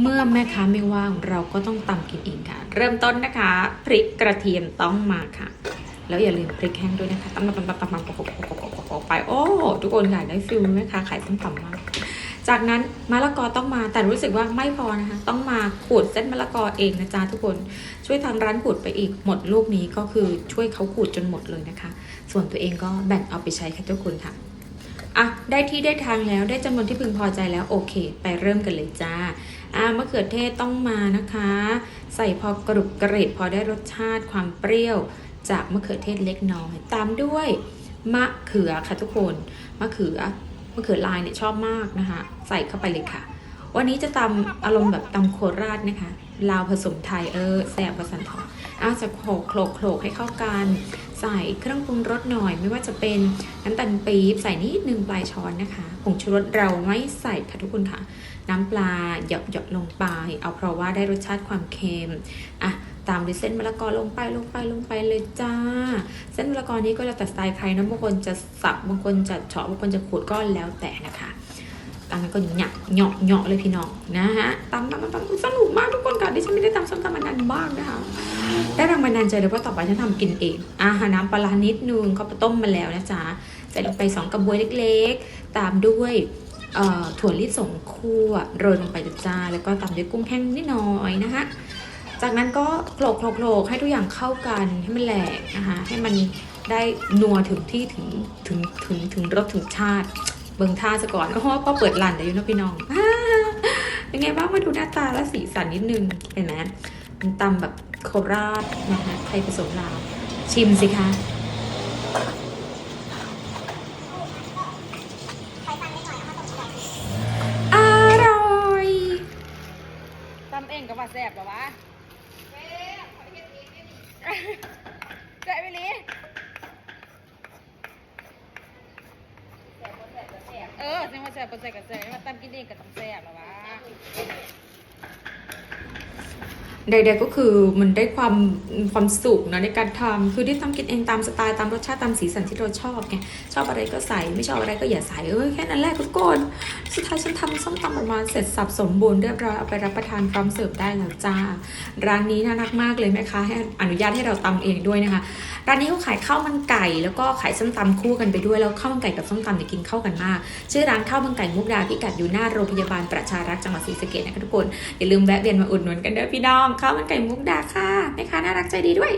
เมื่อแม่ค้าไม่ว่างเราก็ต้องตำกินเองค่ะ เริ่มต้นนะคะ พริกกระเทียมต้องมาค่ะ แล้วอย่าลืมพริกแห้งด้วยนะคะตำตำตำตำตำตำปอกไป โอ้ทุกคนค่ะได้ฟิลแม่ค้าขายส้มตำมากจากนั้นมะละกอต้องมาแต่รู้สึกว่าไม่พอนะคะ ต้องมาขูดเส้นมะละกอเองนะจ๊ะทุกคนช่วยทางร้านขูดไปอีกหมดลูกนี้ก็คือช่วยเขาขูดจนหมดเลยนะคะ ส่วนตัวเองก็แบ่งเอาไปใช้ค่ะทุกคนค่ะ อะได้ที่ได้ทางแล้วได้จำนวนที่พึงพอใจแล้วโอเค ไปเริ่มกันเลยจ้าอ่ามะเขือเทศต้องมานะคะ ใส่พอกรุบกริบพอได้รสชาติความเปรี้ยว จากมะเขือเทศเล็กน้อยตามด้วยมะเขือค่ะทุกคนมะเขือมะเขือลายเนี่ยชอบมากนะคะ ใส่เข้าไปเลยค่ะ วันนี้จะตำอารมณ์แบบตำโคราชนะคะลาวผสมไทยเออแซ่บประสันทองเอาจะโขลกโขลกให้เข้ากัน ใส่เครื่องปรุงรสหน่อย ไม่ว่าจะเป็นน้ำตาลปี๊บใส่นิดนึงปลายช้อนนะคะผงชูรสเราไม่ใส่ค่ะทุกคนค่ะ น้ำปลาหยอกหยอกลงไป เอาเพราะว่าได้รสชาติความเค็มอะตามด้วยเส้นมะละกอลงไปลงไปลงไปเลยจ้า เส้นมะละกอนี้ก็แล้วแต่สไตล์ใครนะบางคนจะสับบางคนจะเฉาะบางคนจะขูดก็แล้วแต่นะคะ ตามนั้นก็หยักเหยาะเหยาะเลยพี่น้องนะฮะตำตำตำตำสนุกมากทุกคนค่ะที่ฉันไม่ได้ตำส้มตำมานานมากนะคะได้แรงบันดาลใจเลยว่าต่อไปฉันทำกินเองอาหารน้ำปลานิดนึงเขาไปต้มมาแล้วนะจ๊ะใส่ลงไป2กระบวยเล็กๆ ตามด้วยถั่วลิสงคั่วโรยลงไปเลยจ้าแล้วก็ตามด้วยกุ้งแห้งนิดหน่อยนะคะจากนั้นก็โขลกโขลกโขลกให้ทุกอย่างเข้ากันให้มันแหลกนะคะให้มันได้นัวถึงที่ถึงถึงถึงถึงรสถึงชาติ เบิ่งท่าซะก่อนเพราะว่าพ่อเปิดร้านเดี๋ยวอยู่นะพี่น้องเป็นไงบ้างมาดูหน้าตาและสีสันนิดนึงเห็นไหมมันตำแบบโคราชนะคะไทยผสมลาว ชิมสิคะอร่อยตำเองก็ว่าแซ่บหรอวะแซ่บแซ่บไปลี เออจังว่าแซ่บบ่แซ่บก็แซ่บว่าตำกินเองก็ต้องแซ่บหรอวะ ใดๆก็คือมันได้ความความสุขนะในการทำคือได้ทำกินเองตามสไตล์ตามรสชาติตามสีสันที่เราชอบไงชอบอะไรก็ใส่ไม่ชอบอะไรก็อย่าใส่เออแค่นั้นแหละทุกคนสุดท้ายฉันทำส้มตำออกมาณเสร็จสับสมบูรณ์เรียบร้อยเอาไปรับประทานพร้อมเสิร์ฟได้แล้วจ้า ร้านนี้น่ารักมากเลยแม่ค้าให้อนุญาตให้เราตำเองด้วยนะคะ ร้านนี้เขาขายข้าวมันไก่แล้วก็ขายส้มตำคู่กันไปด้วยแล้วข้าวมันไก่กับส้มตำเนี่ยกินเข้ากันมาก ชื่อร้านข้าวมันไก่มุกดาพิกัดอยู่หน้าโรงพยาบาลประชารักษ์จังหวัดศรีสะเกษนะคะทุกคนอย่าลืมแวะเวียนมาอุดหนุนกันเด้อพี่น้องข้าวมันไก่มุกดาค่ะแม่ค้าน่ารักใจดีด้วย